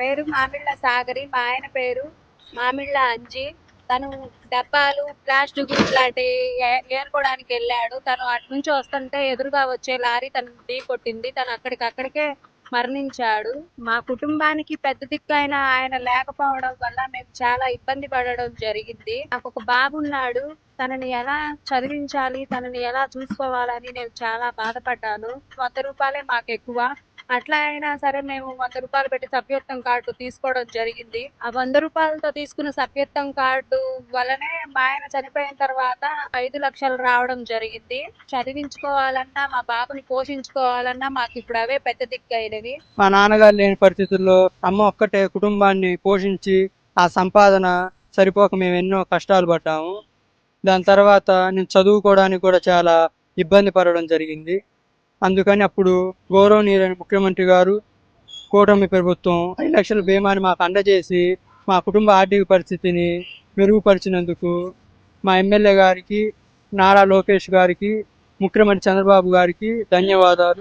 పేరు మామిళ్ళ సాగరి మా ఆయన పేరు మామిళ్ళ అంజి. తను డబ్బాలు ప్లాస్టిక్ ఇట్లాంటి ఏరుకోవడానికి వెళ్ళాడు. తను అటు నుంచి వస్తుంటే ఎదురుగా వచ్చే లారీ తను ఢీ కొట్టింది. తను అక్కడికక్కడికే మరణించాడు. మా కుటుంబానికి పెద్ద దిక్కు అయిన ఆయన లేకపోవడం వల్ల మేము చాలా ఇబ్బంది పడడం జరిగింది. నాకు ఒక బాబు ఉన్నాడు. తనని ఎలా చదివించాలి తనని ఎలా చూసుకోవాలని నేను చాలా బాధపడ్డాను. వంద రూపాయలే మాకు ఎక్కువ. అట్లా అయినా సరే మేము వంద రూపాయలు పెట్టి సభ్యత్వం కార్డు తీసుకోవడం జరిగింది. ఆ వంద రూపాయలతో తీసుకున్న సభ్యత్వం కార్డు వల్లనే మా ఆయన చనిపోయిన తర్వాత ఐదు లక్షలు రావడం జరిగింది. చదివించుకోవాలన్నా మా బాబుని పోషించుకోవాలన్నా మాకు ఇప్పుడు అవే పెద్ద దిక్కు అయినవి. మా నాన్నగారు లేని పరిస్థితుల్లో అమ్మ ఒక్కటే కుటుంబాన్ని పోషించి ఆ సంపాదన సరిపోక మేము ఎన్నో కష్టాలు పడ్డాము. దాని తర్వాత నేను చదువుకోవడానికి కూడా చాలా ఇబ్బంది పడడం జరిగింది. అందుకని అప్పుడు గౌరవనీయులైన ముఖ్యమంత్రి గారు కూటమి ప్రభుత్వం ఐదు లక్షల బీమాని మాకు అందజేసి మా కుటుంబ ఆర్థిక పరిస్థితిని మెరుగుపరిచినందుకు మా ఎమ్మెల్యే గారికి నారా లోకేష్ గారికి ముఖ్యమంత్రి చంద్రబాబు గారికి ధన్యవాదాలు.